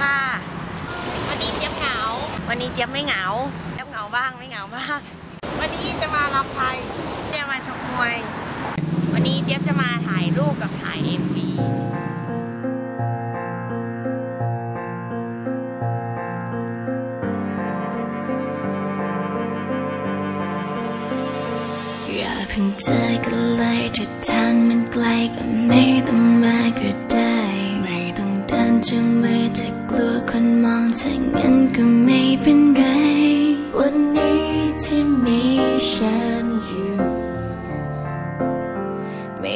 ค่ะ วันนี้เจี๊ยบเหงา วันนี้เจี๊ยบไม่เหงา เจี๊ยบเหงาบ้างไม่เหงาบ้าง วันนี้จะมาลำไทยเจี๊ยบมาชกมวย วันนี้เจี๊ยบจะมาถ่ายรูปกับถ่าย MV อย่าเพิ่งเจอกันเลยถ้าทางมันไกลก็ไม่ต้องมาก็ได้ ไม่ต้องเดินจูง ตัวคนมองถ้างั้นก็ไม่เป็นไร วันนี้ที่มีฉันอยู่ไม่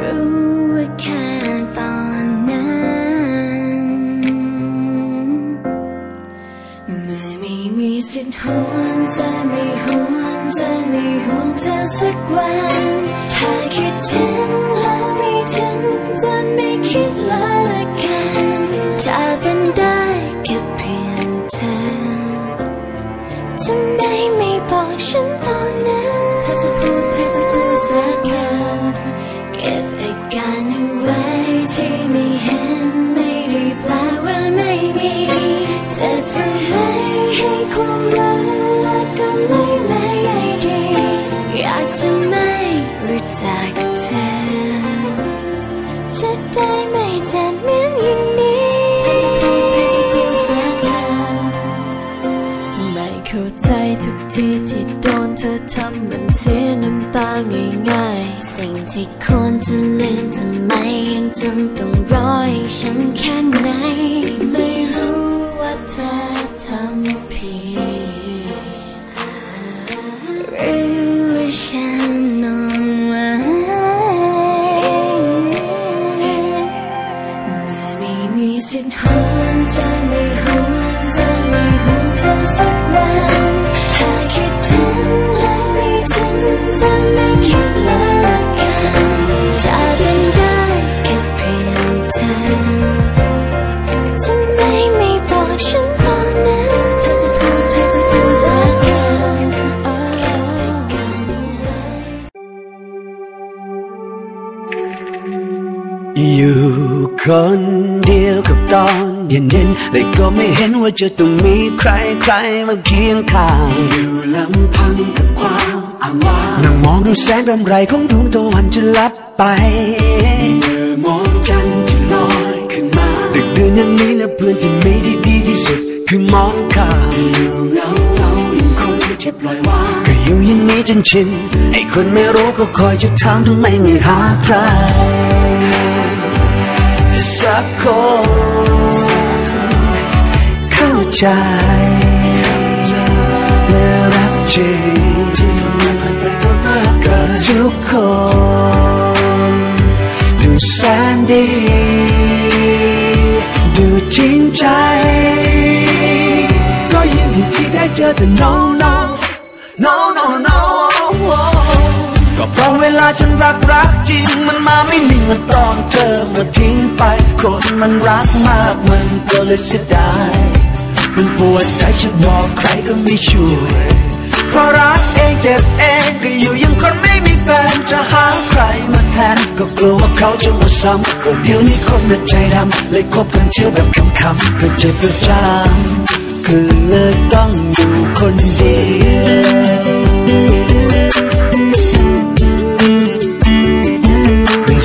รู้ว่าแค่ตอนนั้นเมื่อไม่มีสิทธิ์ห่วงจะไม่ห่วงจะไม่ห่วงเธอสักวันถ้าคิดถึงแล้วไม่ถึงจะไม่คิดเลยละกัน เข้าใจทุกทีที่โดนเธอทำมันเสียน้ำตาง่ายๆ สิ่งที่ควรจะลืมทำไมยังจำต้องรอให้ฉัน จะไม่คิดเลยละกันจะเป็นได้แค่เพียงเธอทำไม่บอกฉันตอนนั้นถ้าจะพูดถ้าจะพูดสักคำเก็บไว้ก่อนเอาไว้อยู่คนเดียวกับตอนเย็นๆแต่ก็ไม่เห็นว่าจะต้องมีใครใครมาเคียงข้างอยู่ลำพังกับความ นั่งมองดูแสงรำไรของดวงตะวันจะลับไปเมื่อมองจันทร์ที่ลอยขึ้นมา ดึกดื่นอย่างนี้นะเพื่อนที่มีที่ดีที่สุด คือมองข้ามอยู่เงาเงายังคงเจ็บปล่อยวางก็อยู่อย่างนี้จนชินไอ้คนไม่รู้ก็คอยจะถามทำไมไม่หาใครสักคนเข้าใจและรักจริง ทุกคน ดูแสนดี ดูจริงใจ ก็ยินดีที่ได้เจอแต่ no no no no no ก็เพราะเวลาฉันรักรักจริง มันมาไม่นิ่งมันตอนเธอมาทิ้งไป คนมันรักมากมันก็เลยเสียดาย มันปวดใจฉันบอกใครก็ไม่ช่วย เพราะรักเองเจ็บเองก็อยู่ยังคนไม่มีแฟนจะหาใครมาแทนก็กลัวว่าเขาจะมาซ้ำก็เดี๋ยวนี้คนมันใจดำเลยคบกันเที่ยวแบบคำๆก็เจ็บประจำคือเลยต้องอยู่คนเดียว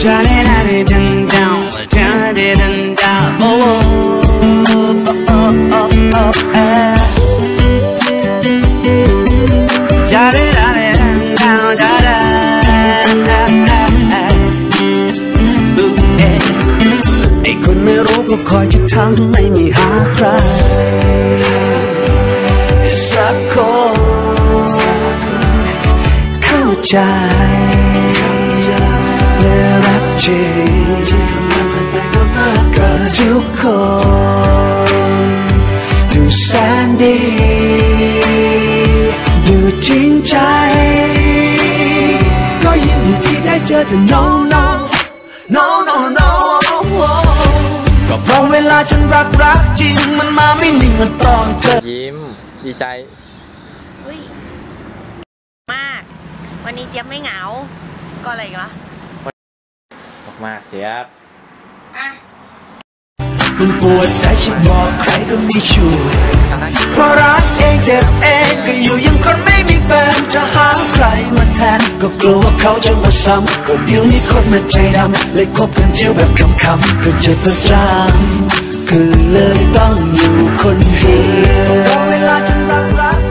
Ja da da da dum down, ja da dum down, oh oh oh oh oh oh eh. Ja ใจ และรักจริงกับทุกคน ดูแสนดี ดูจริงใจ ก็แต่ no no no no no ก็เพราะเวลาฉันรักรักจริงมันมาไม่นิ่งเหมือนตอนเธอยิ้มดีใจเฮ้ยมาก วันนี้เจี๊ยบไม่เหงา ก็อะไรอีกันวะมากๆเจี๊ยบอะมันปวดใจฉันบอกใครก็ไม่ช่วยเพราะรักเองเจ็บเองก็อยู่อยังคนไม่มีแฟนจะหาใครมาแทนก็กลัวว่าเขาจะมาซ้ำก็เดี๋ยวนี้คนมาใจดำเลยคบกันเที่ยวแบบคำๆก็เจ็บประจำก็เลยต้องอยู่คนเดียวเวลาฉันรักรัก